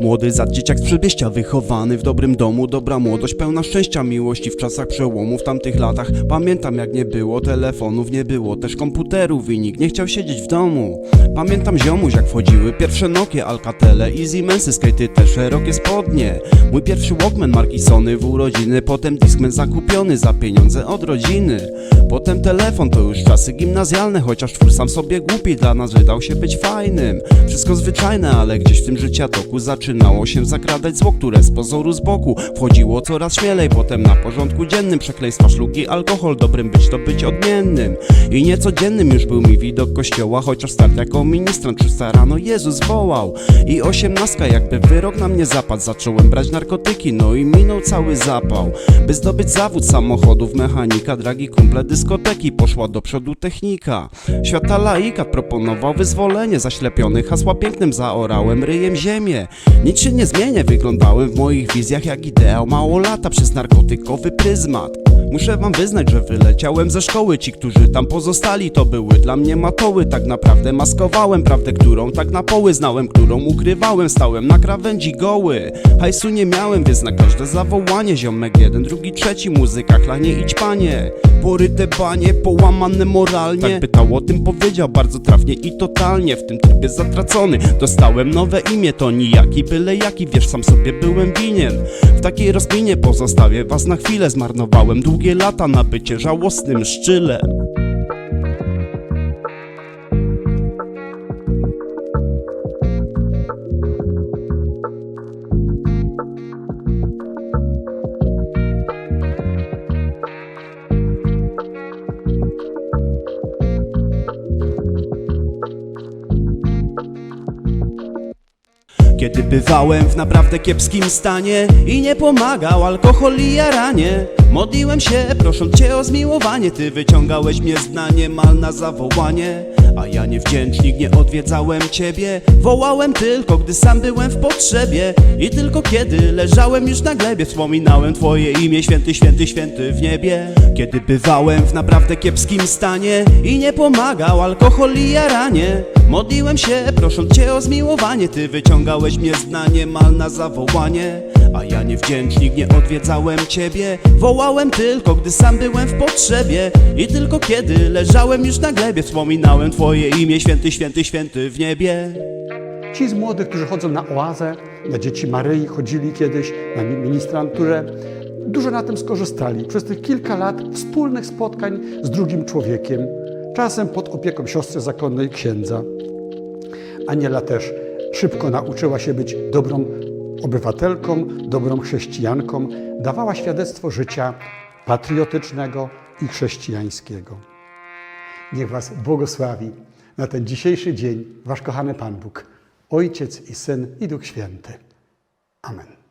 Młody zad dzieciak z przedmieścia wychowany w dobrym domu. Dobra młodość pełna szczęścia, miłości w czasach przełomu. W tamtych latach pamiętam jak nie było telefonów Nie było też komputerów i nikt nie chciał siedzieć w domu. Pamiętam ziomuś jak wchodziły pierwsze Nokie, Alcatele i Siemensy. Skejty te szerokie spodnie. Mój pierwszy Walkman marki Sony w urodziny. Potem Discman zakupiony za pieniądze od rodziny. Potem telefon to już czasy gimnazjalne Chociaż twór sam sobie głupi dla nas wydał się być fajnym. Wszystko zwyczajne, ale gdzieś w tym życia toku Zaczynało się zakradać zło, które z pozoru z boku Wchodziło coraz śmielej, potem na porządku dziennym Przekleństwa, szlugi, alkohol, dobrym być to być odmiennym I niecodziennym. Już był mi widok kościoła Chociaż start jako ministrant 300 rano Jezus wołał I osiemnastka jakby wyrok na mnie zapadł. Zacząłem brać narkotyki, no i minął cały zapał. By zdobyć zawód samochodów, mechanika Dragi kumple dyskoteki, poszła do przodu technika. Świata laika proponował wyzwolenie Zaślepiony hasła pięknym zaorałem ryjem ziemię Nic się nie zmienia, wyglądałem w moich wizjach jak ideał. Mało lata przez narkotykowy pryzmat Muszę wam wyznać, że wyleciałem ze szkoły. Ci, którzy tam pozostali, to były dla mnie matoły. Tak naprawdę maskowałem prawdę, którą tak na poły znałem Którą ukrywałem, stałem na krawędzi goły. Hajsu nie miałem, więc na każde zawołanie Ziomek jeden, drugi, trzeci, muzyka, chlanie, idź panie. Poryte banie, połamane moralnie. Tak pytał o tym, powiedział bardzo trafnie i totalnie. W tym trybie zatracony, dostałem nowe imię To nijaki, byle jaki, wiesz, sam sobie byłem winien. W takiej rozkminie pozostawię was na chwilę. Zmarnowałem długie lata na bycie żałosnym szczylem Kiedy bywałem w naprawdę kiepskim stanie I nie pomagał alkohol i jaranie Modliłem się, prosząc cię o zmiłowanie. Ty wyciągałeś mnie z dna niemal na zawołanie. A ja niewdzięcznik, nie odwiedzałem ciebie. Wołałem tylko, gdy sam byłem w potrzebie. I tylko kiedy leżałem już na glebie Wspominałem twoje imię, święty, święty, święty w niebie. Kiedy bywałem w naprawdę kiepskim stanie I nie pomagał alkohol i jaranie. Modliłem się, prosząc cię o zmiłowanie. Ty wyciągałeś mnie z dna niemal na zawołanie. A ja niewdzięcznik, nie odwiedzałem ciebie. Wołałem tylko, gdy sam byłem w potrzebie I tylko kiedy leżałem już na glebie Wspominałem twoje imię, święty, święty, święty w niebie Ci z młodych, którzy chodzą na oazę, na dzieci Maryi, chodzili kiedyś na mi- ministranturę, dużo na tym skorzystali. Przez tych kilka lat wspólnych spotkań z drugim człowiekiem, czasem pod opieką siostry zakonnej księdza. Aniela też szybko nauczyła się być dobrą obywatelką, dobrą chrześcijanką, dawała świadectwo życia patriotycznego i chrześcijańskiego. Niech Was błogosławi na ten dzisiejszy dzień Wasz kochany Pan Bóg, Ojciec i Syn i Duch Święty. Amen.